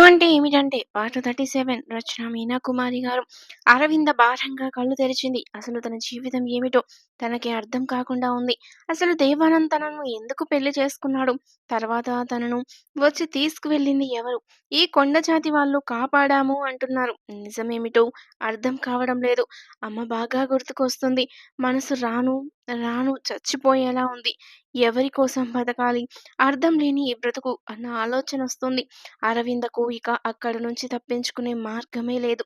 ఏమంటే ఏమిటంటే పాట 37 రచన మీనా కుమారి గారు. అరవింద భారంగా కళ్ళు తెరిచింది. అసలు తన జీవితం ఏమిటో తనకి అర్థం కాకుండా ఉంది. అసలు దేవానంద్ తనను ఎందుకు పెళ్ళి చేసుకున్నాడు? తర్వాత తనను వచ్చి తీసుకువెళ్ళింది ఎవరు? ఈ కొండ జాతి వాళ్ళు కాపాడాము అంటున్నారు. నిజమేమిటో అర్థం కావడం లేదు. అమ్మ బాగా గుర్తుకొస్తుంది. మనసు రాను రాను చచ్చిపోయేలా ఉంది. ఎవరి కోసం బతకాలి? అర్థం లేని ఈ బ్రతుకు అన్న ఆలోచన వస్తుంది అరవిందకు ఇక అక్కడి నుంచి తప్పించుకునే మార్గమే లేదు.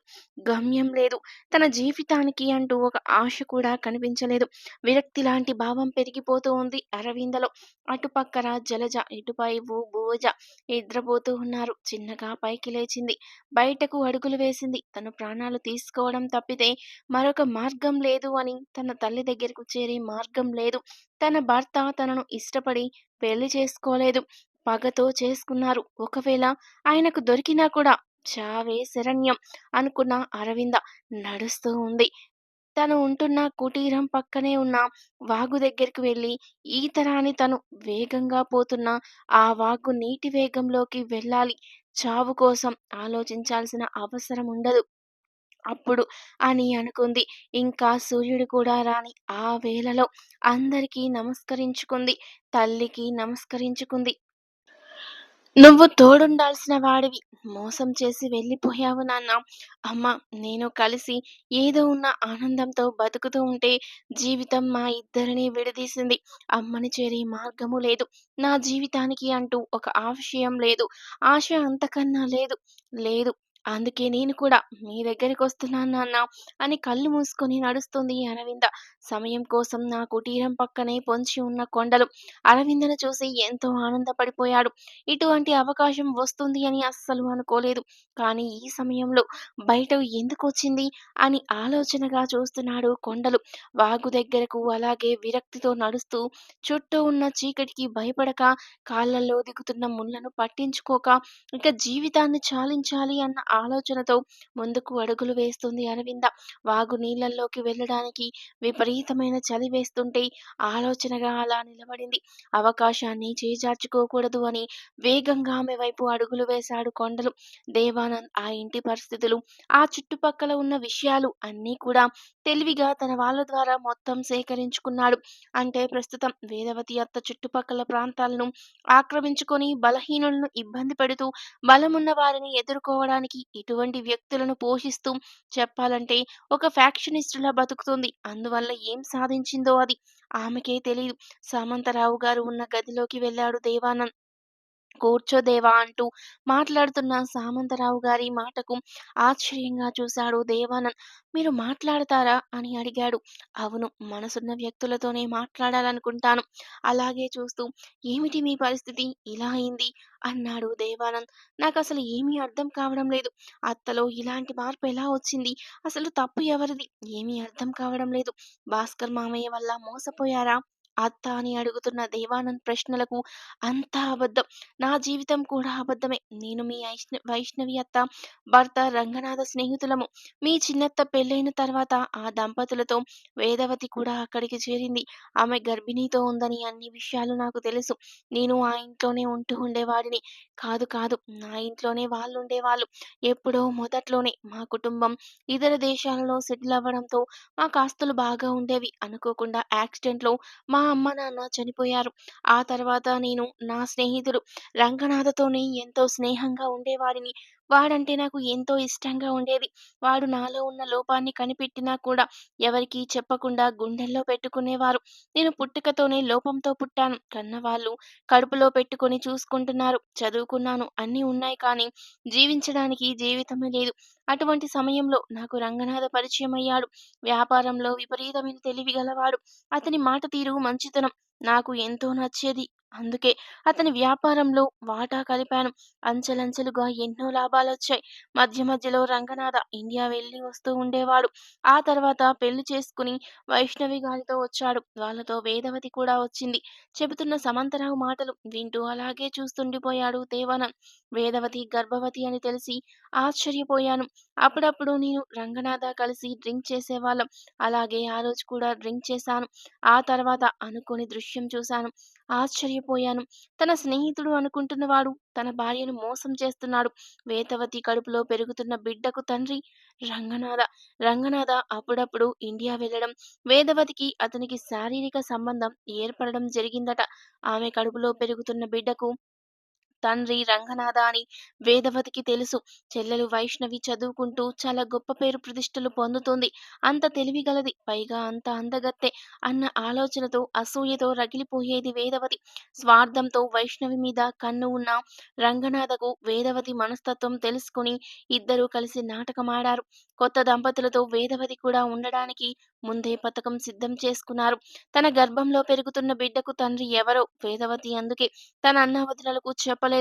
గమ్యం లేదు. తన జీవితానికి అంటూ ఒక ఆశ కూడా కనిపించలేదు. విరక్తి లాంటి భావం పెరిగిపోతూ ఉంది అరవిందలో. అటుపక్కన జలజ, ఇటువైపు భువజ నిద్రపోతూ ఉన్నారు. చిన్నగా పైకి లేచింది. బయటకు అడుగులు వేసింది. తను ప్రాణాలు తీసుకోవడం తప్పితే మరొక మార్గం లేదు అని తన తల్లి దగ్గరకు చేరే మార్గం లేదు. తన భర్త తనను ఇష్టపడి పెళ్ళి చేసుకోలేదు. పగతో చేసుకున్నారు. ఒకవేళ ఆయనకు దొరికినా కూడా చావే శరణ్యం అనుకున్న అరవింద నడుస్తూ ఉంది. తను ఉంటున్న కుటీరం పక్కనే ఉన్న వాగు దగ్గరికి వెళ్ళి ఈతరాని తను వేగంగా పోతున్న ఆ వాగు నీటి వేగంలోకి వెళ్ళాలి. చావు కోసం ఆలోచించాల్సిన అవసరం ఉండదు. అప్పుడు అని అనుకుంది. ఇంకా సూర్యుడు కూడా రాని ఆ వేళలో అందరికీ నమస్కరించుకుంది. తల్లికి నమస్కరించుకుంది. నువ్వు తోడుండాల్సిన వాడివి. మోసం చేసి వెళ్ళిపోయావు నాన్నా. అమ్మ, నేను కలిసి ఏదో ఉన్న ఆనందంతో బతుకుతూ ఉంటే జీవితం మా ఇద్దరిని విడదీసింది. అమ్మని చేరే మార్గము లేదు. నా జీవితానికి అంటూ ఒక ఆశయం లేదు. ఆశ అంతకన్నా లేదు. లేదు. అందుకే నేను కూడా మీ దగ్గరికి వస్తున్నాను నాన్న అని కళ్ళు మూసుకొని నడుస్తుంది అరవింద. సమయం కోసం నా కుటీరం పక్కనే పొంచి ఉన్న కొండలు. అరవిందను చూసి ఎంతో ఆనందపడిపోయాడు. ఇటువంటి అవకాశం వస్తుంది అని అస్సలు అనుకోలేదు. కానీ ఈ సమయంలో బయట ఎందుకు వచ్చింది అని ఆలోచనగా చూస్తున్నాడు కొండలు. వాగు దగ్గరకు అలాగే విరక్తితో నడుస్తూ చుట్టూ ఉన్న చీకటికి భయపడక, కాళ్ళల్లో దిగుతున్న ముళ్ళను పట్టించుకోక ఇక జీవితాన్ని చాలించాలి అన్న ఆలోచనతో ముందుకు అడుగులు వేస్తుంది అరవింద. వాగు నీళ్ళల్లోకి వెళ్ళడానికి విపరీతమైన చలి వేస్తుంటే ఆలోచనగా అలా నిలబడింది. అవకాశాన్ని చేజార్చుకోకూడదు అని వేగంగా ఆమె వైపు అడుగులు వేశాడు కొండలు. దేవానంద్ ఆ ఇంటి పరిస్థితులు, ఆ చుట్టుపక్కల ఉన్న విషయాలు అన్నీ కూడా తెలివిగా తన వాళ్ళ ద్వారా మొత్తం సేకరించుకున్నాడు. అంటే ప్రస్తుతం వేదవతి అత్త చుట్టుపక్కల ప్రాంతాలను ఆక్రమించుకొని బలహీనులను ఇబ్బంది పెడుతూ బలమున్న వారిని ఎదుర్కోవడానికి ఇటువంటి వ్యక్తులను పోషిస్తూ చెప్పాలంటే ఒక ఫ్యాక్షనిస్టులా బతుకుతుంది. అందువల్ల ఏం సాధించిందో అది. ఆమెకే తెలియదు సామంతరావు గారు ఉన్న గదిలోకి వెళ్ళాడు దేవానంద్. కూర్చోదేవా అంటూ మాట్లాడుతున్న సామంతరావు గారి మాటకు ఆశ్చర్యంగా చూశాడు దేవానంద్. మీరు మాట్లాడతారా అని అడిగాడు. అవును మనసున్న వ్యక్తులతోనే మాట్లాడాలనుకుంటాను. అలాగే చూస్తూ ఏమిటి మీ పరిస్థితి ఇలా అయింది అన్నాడు దేవానంద్. నాకు అసలు ఏమీ అర్థం కావడం లేదు. అత్తలో ఇలాంటి మార్పు ఎలా వచ్చింది? అసలు తప్పు ఎవరిది? ఏమీ అర్థం కావడం లేదు. భాస్కర్ మామయ్య వల్ల మోసపోయారా? అత్త అని అడుగుతున్న దేవానంద్ ప్రశ్నలకు అంతా అబద్ధం. నా జీవితం కూడా అబద్ధమే. నేను మీ వైష్ణ వైష్ణవి అత్త, భర్త రంగనాథ స్నేహితులము. మీ చిన్నత్త పెళ్ళైన తర్వాత ఆ దంపతులతో వేదవతి కూడా అక్కడికి చేరింది. ఆమె గర్భిణీతో ఉందని అన్ని విషయాలు నాకు తెలుసు. నేను ఆ ఇంట్లోనే ఉంటూ ఉండేవాడిని. కాదు కాదు నా ఇంట్లోనే వాళ్ళుండేవాళ్ళు. ఎప్పుడో మొదట్లోనే మా కుటుంబం ఇతర దేశాలలో సెటిల్ అవ్వడంతో మా కాస్తులు బాగా ఉండేవి. అనుకోకుండా యాక్సిడెంట్లో మా అమ్మ నాన్న చనిపోయారు. ఆ తర్వాత నేను నా స్నేహితుడు రంగనాథతోనే ఎంతో స్నేహంగా ఉండేవాడిని. వాడంటే నాకు ఎంతో ఇష్టంగా ఉండేది. వాడు నాలో ఉన్న లోపాన్ని కనిపెట్టినా కూడా ఎవరికీ చెప్పకుండా గుండెల్లో పెట్టుకునేవారు. నేను పుట్టుకతోనే లోపంతో పుట్టాను. కన్నవాళ్ళు కడుపులో పెట్టుకొని చూసుకుంటున్నారు. చదువుకున్నాను. అన్నీ ఉన్నాయి కానీ జీవించడానికి జీవితమే లేదు. అటువంటి సమయంలో నాకు రంగనాథ పరిచయం అయ్యాడు వ్యాపారంలో విపరీతమైన తెలివి గలవాడు. అతని మాట తీరు, మంచితనం నాకు ఎంతో నచ్చేది. అందుకే అతని వ్యాపారంలో వాటా కలిపాను. అంచెలంచెలుగా ఎన్నో లాభాలు వచ్చాయి మధ్య మధ్యలో రంగనాథ ఇండియా వెళ్ళి వస్తూ ఉండేవాడు. ఆ తర్వాత పెళ్ళి చేసుకుని వైష్ణవి గారితో వచ్చాడు. వాళ్ళతో వేదవతి కూడా వచ్చింది. చెబుతున్న సమంతరావు మాటలు వింటూ అలాగే చూస్తుండిపోయాడు దేవానంద్. వేదవతి గర్భవతి అని తెలిసి ఆశ్చర్యపోయాను. అప్పుడప్పుడు నేను రంగనాథ కలిసి డ్రింక్ చేసేవాళ్ళం. అలాగే ఆ రోజు కూడా డ్రింక్ చేశాను. ఆ తర్వాత అనుకోని దృశ్యం చూశాను. ఆశ్చర్యపోయాను. తన స్నేహితుడు అనుకుంటున్నవాడు తన భార్యను మోసం చేస్తున్నాడు. వేదవతి కడుపులో పెరుగుతున్న బిడ్డకు తండ్రి రంగనాథ. రంగనాథ అప్పుడప్పుడు ఇండియా వెళ్ళడం, వేదవతికి అతనికి శారీరక సంబంధం ఏర్పడడం జరిగిందట. ఆమె కడుపులో పెరుగుతున్న బిడ్డకు తండ్రి రంగనాథ అని వేదవతికి తెలుసు. చెల్లెలు వైష్ణవి చదువుకుంటూ చాలా గొప్ప పేరు ప్రతిష్టలు పొందుతుంది అంత తెలివిగలది. పైగా అంత అందగత్తె అన్న ఆలోచనతో అసూయతో రగిలిపోయేది వేదవతి. స్వార్థంతో వైష్ణవి మీద కన్ను ఉన్న రంగనాథకు వేదవతి మనస్తత్వం తెలుసుకుని ఇద్దరూ కలిసి నాటకమాడారు. కొత్త దంపతులతో వేదవతి కూడా ఉండడానికి ముందే పథకం సిద్ధం చేసుకున్నారు. తన గర్భంలో పెరుగుతున్న బిడ్డకు తండ్రి ఎవరో వేదవతి అందుకే తన అన్నావదినలకు చెప్పలేదు.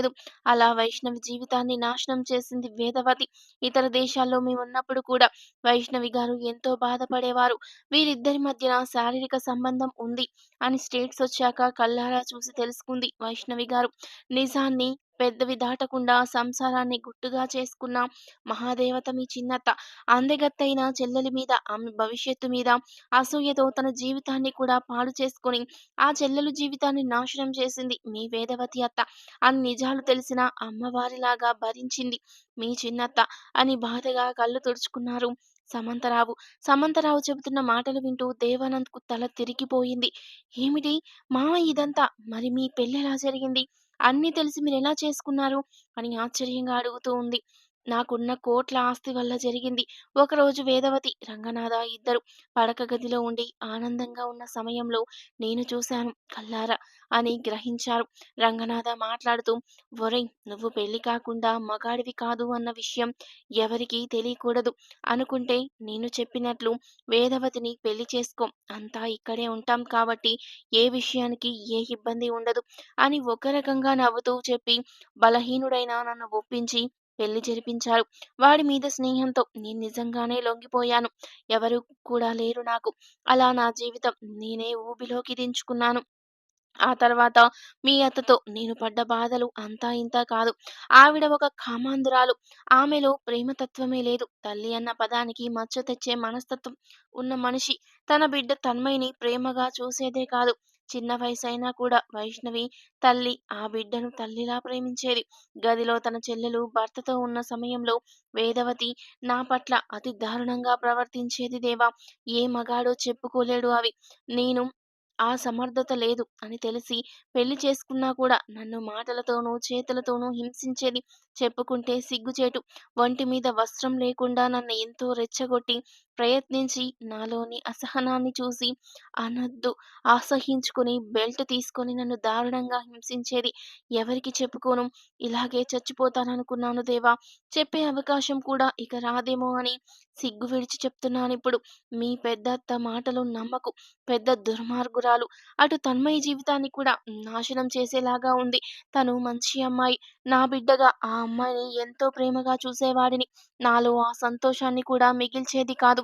అలా వైష్ణవి జీవితాన్ని నాశనం చేసింది వేదవతి. ఇతర దేశాల్లో మేమున్నప్పుడు కూడా వైష్ణవి గారు ఎంతో బాధపడేవారు. వీరిద్దరి మధ్యన శారీరక సంబంధం ఉంది అని స్టేట్స్ వచ్చాక కళ్ళారా చూసి తెలుసుకుంది వైష్ణవి గారు. నిజాన్ని పెద్దవి దాటకుండా సంసారాన్ని గుట్టుగా చేసుకున్న మహాదేవత మీ చిన్నత్త. అందగత్తైన చెల్లెలి మీద, ఆమె భవిష్యత్తు మీద అసూయతో తన జీవితాన్ని కూడా పాడు చేసుకొని ఆ చెల్లెలు జీవితాన్ని నాశనం చేసింది మీ వేదవతి అత్త. అని నిజాలు తెలిసిన అమ్మవారిలాగా భరించింది మీ చిన్నత్త అని బాధగా కళ్ళు తుడుచుకున్నారు సమంతరావు. సమంతరావు చెబుతున్న మాటలు వింటూ దేవానంద్‌కు తల తిరిగిపోయింది. ఏమిటి మామ ఇదంతా? మరి మీ పెళ్ళెలా జరిగింది? అన్నీ తెలిసి మీరు ఎలా చేసుకున్నారు? అని ఆశ్చర్యంగా అడుగుతూ ఉంది. నాకున్న కోట్ల ఆస్తి వల్ల జరిగింది. ఒకరోజు వేదవతి, రంగనాథ ఇద్దరు పడక గదిలో ఉండి ఆనందంగా ఉన్న సమయంలో నేను చూశాను కళ్ళారా అని గ్రహించారు. రంగనాథ మాట్లాడుతూ ఒరేయ్! నువ్వు పెళ్ళి కాకుండా మగాడివి కాదు అన్న విషయం ఎవరికీ తెలియకూడదు అనుకుంటే నేను చెప్పినట్లు వేదవతిని పెళ్ళి చేసుకో. అంతా ఇక్కడే ఉంటాం కాబట్టి ఏ విషయానికి ఏ ఇబ్బంది ఉండదు అని ఒక రకంగా నవ్వుతూ చెప్పి బలహీనుడైన నన్ను ఒప్పించి పెళ్ళి జరిపించారు. వాడి మీద స్నేహంతో నేను నిజంగానే లొంగిపోయాను. ఎవరు కూడా లేరు నాకు. అలా నా జీవితం నేనే ఊబిలోకి దించుకున్నాను. ఆ తర్వాత మీ అత్తతో నేను పడ్డ బాధలు అంతా ఇంతా కాదు. ఆవిడ ఒక కామాంధురాలు. ఆమెలో ప్రేమతత్వమే లేదు. తల్లి అన్న పదానికి మచ్చ తెచ్చే మనస్తత్వం ఉన్న మనిషి. తన బిడ్డ తన్మయిని ప్రేమగా చూసేదే కాదు. చిన్న వయసైనా కూడా వైష్ణవి తల్లి ఆ బిడ్డను తల్లిలా ప్రేమించేది. గదిలో తన చెల్లెలు భర్తతో ఉన్న సమయంలో వేదవతి నా పట్ల అతి దారుణంగా ప్రవర్తించేది దేవా! ఏ మగాడో చెప్పుకోలేడు అవి. నేను ఆ సమర్థత లేదు అని తెలిసి పెళ్ళి చేసుకున్నా కూడా నన్ను మాటలతోనూ, చేతులతోనూ హింసించేది. చెప్పుకుంటే సిగ్గుచేటు. ఒంటి మీద వస్త్రం లేకుండా నన్ను ఎంతో రెచ్చగొట్టి, ప్రయత్నించి నాలోని అసహనాన్ని చూసి అనద్దు ఆసహించుకుని బెల్ట్ తీసుకొని నన్ను దారుణంగా హింసించేది. ఎవరికి చెప్పుకోను. ఇలాగే చచ్చిపోతాననుకున్నాను దేవా! చెప్పే అవకాశం కూడా ఇక రాదేమో అని సిగ్గు విడిచి చెప్తున్నాను ఇప్పుడు మీ పెద్దత్త మాటలు నమ్మకు. పెద్ద దుర్మార్గురాలు. అటు తన్మయ జీవితాన్ని కూడా నాశనం చేసేలాగా ఉంది. తను మంచి అమ్మాయి. నా బిడ్డగా ఆ అమ్మాయిని ఎంతో ప్రేమగా చూసేవాడిని. నాలో ఆ సంతోషాన్ని కూడా మిగిల్చేది కాదు.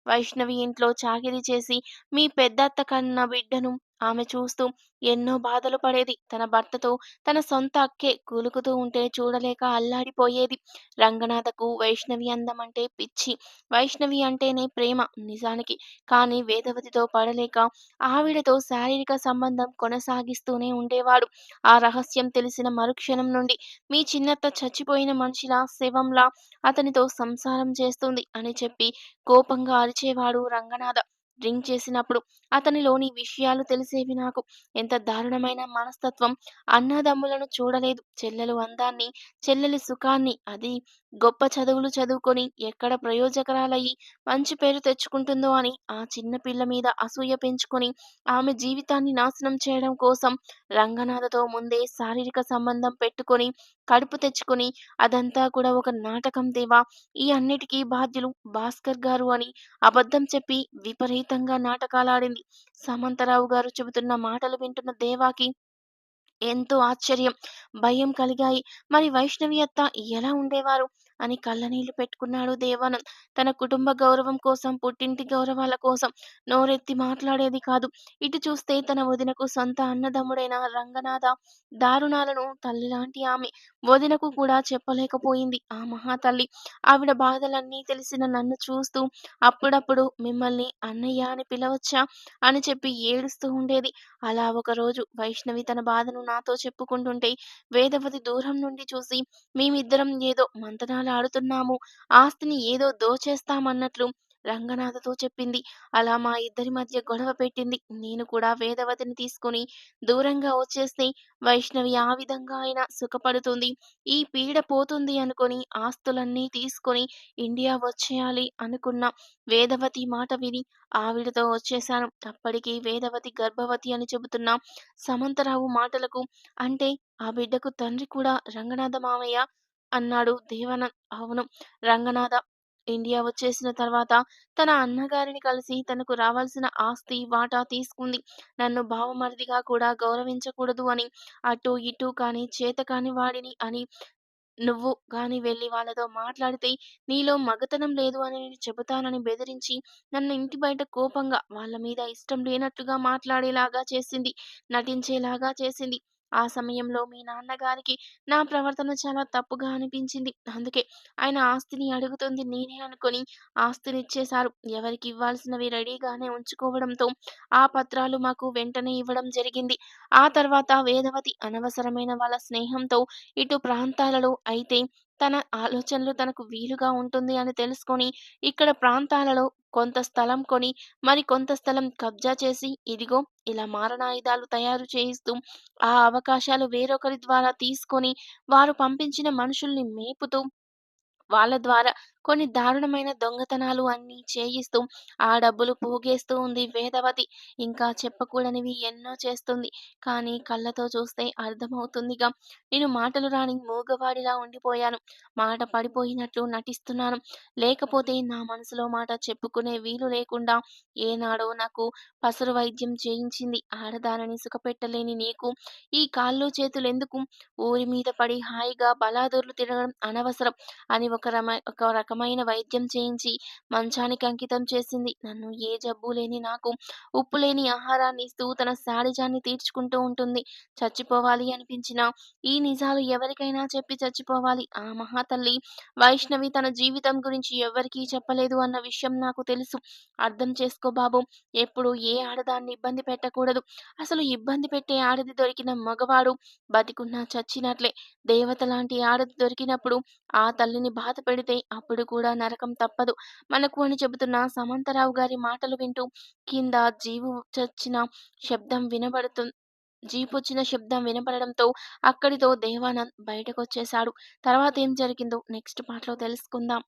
వైష్ణవి ఇంట్లో చాకిరీ చేసి మీ పెద్దత్త కన్న బిడ్డను ఆమె చూస్తూ ఎన్నో బాధలు పడేది. తన భర్తతో తన సొంత అక్కే కూలుకుతూ ఉంటే చూడలేక అల్లాడిపోయేది. రంగనాథకు వైష్ణవి అందమంటే పిచ్చి. వైష్ణవి అంటేనే ప్రేమ నిజానికి. కానీ వేదవతితో పడలేక ఆవిడతో శారీరక సంబంధం కొనసాగిస్తూనే ఉండేవాడు. ఆ రహస్యం తెలిసిన మరుక్షణం నుండి మీ చిన్నత్త చచ్చిపోయిన మనిషిలా, శివంలా అతనితో సంసారం చేస్తుంది అని చెప్పి కోపంగా అరిచేవాడు రంగనాథ. డ్రింక్ చేసినప్పుడు అతనిలోని విషయాలు తెలిసేవి నాకు. ఎంత దారుణమైన మనస్తత్వం. అన్నదమ్ములను చూడలేదు. చెల్లెలు అందాన్ని, చెల్లెలి సుఖాన్ని అది గొప్ప చదువులు చదువుకొని ఎక్కడ ప్రయోజకరాలయ్యి మంచి పేరు తెచ్చుకుంటుందో అని ఆ చిన్న పిల్ల మీద అసూయ పెంచుకొని ఆమె జీవితాన్ని నాశనం చేయడం కోసం రంగనాథతో ముందే శారీరక సంబంధం పెట్టుకొని కడుపు తెచ్చుకొని అదంతా కూడా ఒక నాటకం దేవా! ఈ అన్నిటికీ బాధ్యులు భాస్కర్ గారు అని అబద్ధం చెప్పి అద్భుతంగా నాటకాలాడింది. సామంతరావు గారు చెబుతున్న మాటలు వింటున్న దేవాకి ఎంతో ఆశ్చర్యం, భయం కలిగాయి. మరి వైష్ణవి అత్త ఎలా ఉండేవారు? అని కళ్ళనీళ్ళు పెట్టుకున్నాడు దేవానంద్. తన కుటుంబ గౌరవం కోసం, పుట్టింటి గౌరవాల కోసం నోరెత్తి మాట్లాడేది కాదు. ఇటు చూస్తే తన వదినకు సొంత అన్నదమ్ముడైన రంగనాథ దారుణాలను తల్లిలాంటి ఆమె వదినకు కూడా చెప్పలేకపోయింది ఆ మహాతల్లి. ఆవిడ బాధలన్నీ తెలిసిన నన్ను చూస్తూ అప్పుడప్పుడు మిమ్మల్ని అన్నయ్య అని పిలవచ్చా? అని చెప్పి ఏడుస్తూ ఉండేది. అలా ఒకరోజు వైష్ణవి తన బాధను నాతో చెప్పుకుంటుంటే వేదవతి దూరం నుండి చూసి మేమిద్దరం ఏదో మంతనాల ఆడుతున్నాము ఆస్తిని ఏదో దోచేస్తామన్నట్లు రంగనాథతో చెప్పింది. అలా మా ఇద్దరి మధ్య గొడవ పెట్టింది. నేను కూడా వేదవతిని తీసుకుని దూరంగా వచ్చేస్తే వైష్ణవి ఆ విధంగా అయినా సుఖపడుతుంది. ఈ పీడ పోతుంది అనుకుని ఆస్తులన్నీ తీసుకొని ఇండియా వచ్చేయాలి అనుకున్న వేదవతి మాట విని ఆవిడతో వచ్చేశాను. అప్పటికి వేదవతి గర్భవతి అని చెబుతున్న సమంతరావు మాటలకు అంటే ఆ బిడ్డకు తండ్రి కూడా రంగనాథ మామయ్య అన్నాడు దేవానంద్. అవును రంగనాథ ఇండియా వచ్చేసిన తర్వాత తన అన్నగారిని కలిసి తనకు రావాల్సిన ఆస్తి వాటా తీసుకుంది. నన్ను బావమరిదిగా కూడా గౌరవించకూడదు అని అటూ ఇటూ కాని వాడిని అని నువ్వు కానీ వెళ్ళి వాళ్ళతో మాట్లాడితే నీలో మగతనం లేదు అని నేను చెబుతానని బెదిరించి నన్ను ఇంటి బయట కోపంగా వాళ్ళ మీద ఇష్టం లేనట్టుగా మాట్లాడేలాగా చేసింది. నటించేలాగా చేసింది. ఆ సమయంలో మీ నాన్నగారికి నా ప్రవర్తన చాలా తప్పుగా అనిపించింది. అందుకే ఆయన ఆస్తిని అడుగుతుంది నేనే అనుకుని ఆస్తినిచ్చేశారు. ఎవరికి ఇవ్వాల్సినవి రెడీగానే ఉంచుకోవడంతో ఆ పత్రాలు మాకు వెంటనే ఇవ్వడం జరిగింది. ఆ తర్వాత వేదవతి అనవసరమైన వాళ్ళ స్నేహంతో ఇటు ప్రాంతాలలో అయితే తన ఆలోచనలు తనకు వీలుగా ఉంటుంది అని తెలుసుకొని ఇక్కడ ప్రాంతాలలో కొంత స్థలం కొని మరి కొంత స్థలం కబ్జా చేసి ఇదిగో ఇలా మారణాయుధాలు తయారు చేయిస్తూ ఆ అవకాశాలు వేరొకరి ద్వారా తీసుకొని వారు పంపించిన మనుషుల్ని మేపుతూ వాళ్ళ ద్వారా కొన్ని దారుణమైన దొంగతనాలు అన్నీ చేయిస్తూ ఆ డబ్బులు పోగేస్తూ ఉంది వేదవతి. ఇంకా చెప్పకూడనివి ఎన్నో చేస్తుంది. కానీ కళ్ళతో చూస్తే అర్థమవుతుందిగా. నేను మాటలు రాని మూగవాడిలా ఉండిపోయాను. మాట పడిపోయినట్లు నటిస్తున్నాను. లేకపోతే నా మనసులో మాట చెప్పుకునే వీలు లేకుండా ఏనాడో నాకు పసరు వైద్యం చేయించింది. ఆడదానని సుఖపెట్టలేని నీకు ఈ కాళ్ళు చేతులు ఎందుకు ఊరి మీద పడి హాయిగా బలాదూర్లు తిరగడం అనవసరం అని ఒక రమ ఒక రకం రకమైన వైద్యం చేయించి మంచానికి అంకితం చేసింది. నన్ను ఏ జబ్బు లేని నాకు ఉప్పు లేని ఆహారాన్ని ఇస్తూ తన శాడిజాన్ని తీర్చుకుంటూ ఉంటుంది. చచ్చిపోవాలి అనిపించినా ఈ నిజాలు ఎవరికైనా చెప్పి చచ్చిపోవాలి. ఆ మహాతల్లి వైష్ణవి తన జీవితం గురించి ఎవ్వరికీ చెప్పలేదు అన్న విషయం నాకు తెలుసు. అర్థం చేసుకో బాబు ఎప్పుడు ఏ ఆడదాన్ని ఇబ్బంది పెట్టకూడదు. అసలు ఇబ్బంది పెట్టే ఆడది దొరికిన మగవాడు బతికున్నా చచ్చినట్లే. దేవత లాంటి ఆడది దొరికినప్పుడు ఆ తల్లిని బాధపెడితే అప్పుడు కూడా నరకం తప్పదు మనకు అని చెబుతున్న సమంతరావు గారి మాటలు వింటూ కింద జీవు చచ్చిన శబ్దం వినబడుతు జీపొచ్చిన శబ్దం వినపడడంతో అక్కడితో దేవానంద్ బయటకొచ్చేశాడు. తర్వాత ఏం జరిగిందో నెక్స్ట్ పార్ట్‌లో తెలుసుకుందాం.